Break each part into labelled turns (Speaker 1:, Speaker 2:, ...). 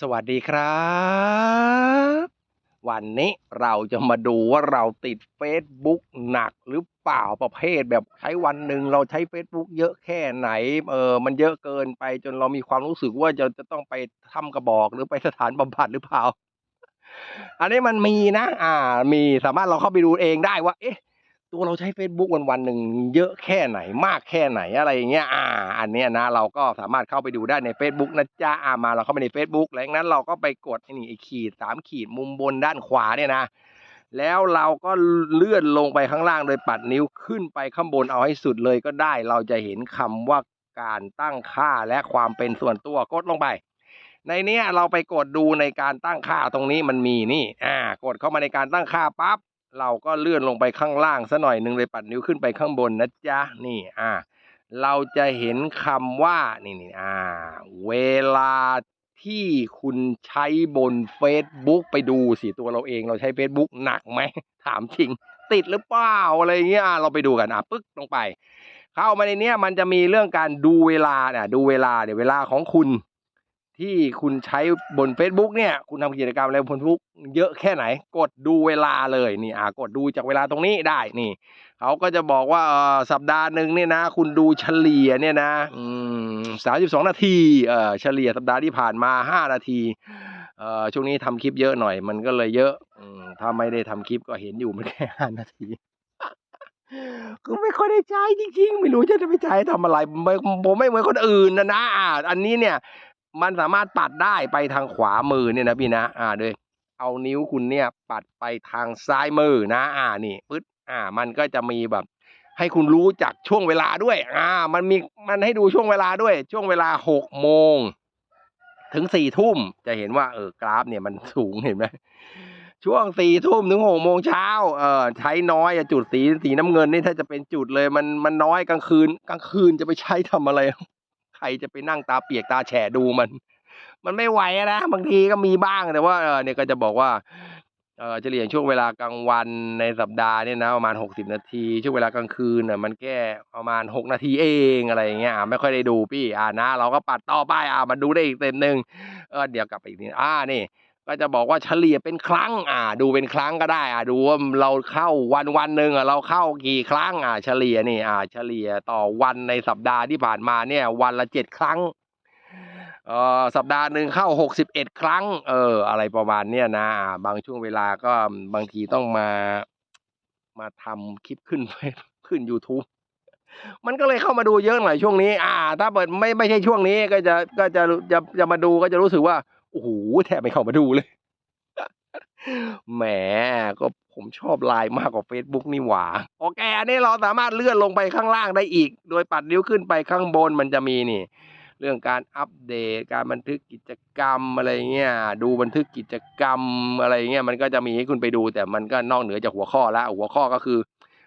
Speaker 1: สวัสดีครับ วันนี้เราจะมาดูว่าเราติด Facebook หนักหรือเปล่าประเภทแบบใช้วันหนึ่งเราใช้ Facebook เยอะแค่ไหนเออมันเยอะเกินไปจนเรามีความรู้สึกว่าจะจะต้องไปทำกระบอกหรือไปสถานบำบัดหรือเปล่า อันนี้มันมีนะ อ่า มีสามารถเราเข้าไปดูเองได้ว่า เอ๊ะ ตัวเราใช้ Facebook วันวันๆหนึ่งเยอะแค่ไหนมากแค่ไหนอะไรอย่างเงี้ยอ่า อันเนี้ยนะเราก็สามารถเข้าไปดูได้ใน Facebook นะจ๊ะอ่ามาเราเข้าไปใน Facebook แล้วจากนั้นเราก็ไปกดนี่ไอ้ขีดสามขีดมุมบนด้านขวาเนี่ยนะแล้วเราก็เลื่อนลงไปข้างล่างโดยปัดนิ้วขึ้นไปข้างบนเอาให้สุดเลยก็ได้ เราจะเห็นคำว่าการตั้งค่าและความเป็นส่วนตัวกดลงไป ในเนี้ยเราไปกดดูในการตั้งค่าตรงนี้มันมีนี่ อ่ากดเข้ามาในการตั้งค่าปั๊บ เราก็เลื่อนลงไปข้างล่างซะหน่อยหนึ่งเลยปัดนิ้วขึ้นไปข้างบนนะจ๊ะนี่อ่าเราจะเห็นคำว่านี่นี่อ่า เวลาที่คุณใช้บน Facebook ไปดูสิตัวเราเองเราใช้ Facebook หนักไหม ถามจริง ติดหรือเปล่าอะไรเงี้ยเราไปดูกันอะปึ๊กลงไป เข้ามาในเนี้ยมันจะมีเรื่องการดูเวลาเนี่ยดูเวลาเนี่ยเวลาของคุณ ที่คุณใช้บน Facebook เนี่ย คุณทำกิจกรรมอะไรบน Facebook เยอะแค่ไหน กดดูเวลาเลยนี่อ่ากดดูจากเวลาตรงนี้ได้นี่เขาก็จะบอกว่าเออสัปดาห์หนึ่งเนี่ยนะ คุณดูเฉลี่ยเนี่ยนะอืมสามสิบสองนาทีเออเฉลี่ยสัปดาห์ที่ผ่านมาห้านาทีเออช่วงนี้ทำคลิปเยอะหน่อยมันก็เลยเยอะอืมถ้าไม่ได้ทำคลิปก็เห็นอยู่มันแค่ห้านาทีก็ไม่ค่อยได้ใช้จริงๆ ไม่รู้จะไปใช้ทำอะไรไม่ผมไม่เหมือนคนอื่นนะนะอันนี้เนี่ย มันสามารถปัดได้ไปทางขวามือเนี่ยนะพี่นะ อ่าโดยเอานิ้วคุณเนี่ยปัดไปทางซ้ายมือนะ อ่านี่ปึ๊ดอ่า มันก็จะมีแบบ ให้คุณรู้จักช่วงเวลาด้วย อ่า มันมีมันให้ดูช่วงเวลาด้วย ช่วงเวลาหกโมงถึงสี่ทุ่มจะเห็นว่าเออกราฟเนี่ยมันสูงเห็นไหมช่วงสี่ทุ่มถึงหกโมงเช้าเออใช้น้อยจุดสีสีน้ำเงินนี่ถ้าจะเป็นจุดเลย มันมันน้อยกลางคืน กลางคืนจะไปใช้ทำอะไร ใครจะไปนั่งตาเปียกตาแฉะดูมัน มันไม่ไหวนะบางทีก็มีบ้างแต่ว่าเออเนี่ยก็จะบอกว่าเออเฉลี่ยช่วงเวลากลางวันในสัปดาห์เนี่ยนะประมาณหกสิบนาที ช่วงเวลากลางคืนน่ะมันแค่ประมาณหกนาทีเองอะไรอย่างเงี้ยไม่ค่อยได้ดูพี่อ่านะ เราก็ปัดต่อไปอ่ามาดูได้อีกเต็มหนึ่งเออเดี๋ยวกลับไปอีกนิดอ่านี่ ก็จะบอกว่าเฉลี่ยเป็นครั้ง อ่า ดูเป็นครั้งก็ได้อ่าดูว่าเราเข้าวันวันหนึ่งอะเราเข้ากี่ครั้งอ่าเฉลี่ยนี่อ่า เฉลี่ยต่อวันในสัปดาห์ที่ผ่านมาเนี่ย วันละเจ็ดครั้งเอ่อสัปดาห์หนึ่งเข้าหกสิบเอ็ดครั้ง เออ อะไรประมาณเนี้ยนะ บางช่วงเวลาก็บางทีต้องมา มาทำคลิปขึ้นขึ้น YouTube มันก็เลยเข้ามาดูเยอะหน่อยช่วงนี้ อ่า ถ้าเปิดไม่ไม่ใช่ช่วงนี้ก็จะก็จะจะจะมาดูก็จะรู้สึกว่า โอ้โหแทบไม่เข้ามาดูเลย แหมก็ผมชอบไลน์มากกว่า Facebook นี่หว่า โอเค อันนี้เราสามารถเลื่อนลงไปข้างล่างได้อีก โดยปัดนิ้วขึ้นไปข้างบนมันจะมีนี่ เรื่องการอัปเดต การบันทึกกิจกรรมอะไรเงี้ย ดูบันทึกกิจกรรมอะไรเงี้ย มันก็จะมีให้คุณไปดู แต่มันก็นอกเหนือจากหัวข้อแล้วหัวข้อก็คือ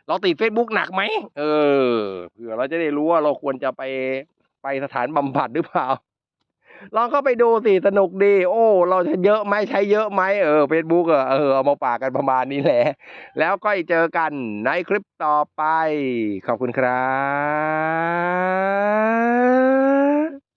Speaker 1: เราติด Facebook หนักไหม เออ เผื่อเราจะได้รู้ว่าเราควรจะไปไปสถานบำบัดหรือเปล่า ลองเข้าไปดูสิสนุกดี โอ้ เราจะเยอะไหมใช้เยอะไหมเออเฟซบุ๊กเออเออเอามาฝากกันประมาณนี้แหละ แล้วก็เจอกันในคลิปต่อไป ขอบคุณครับ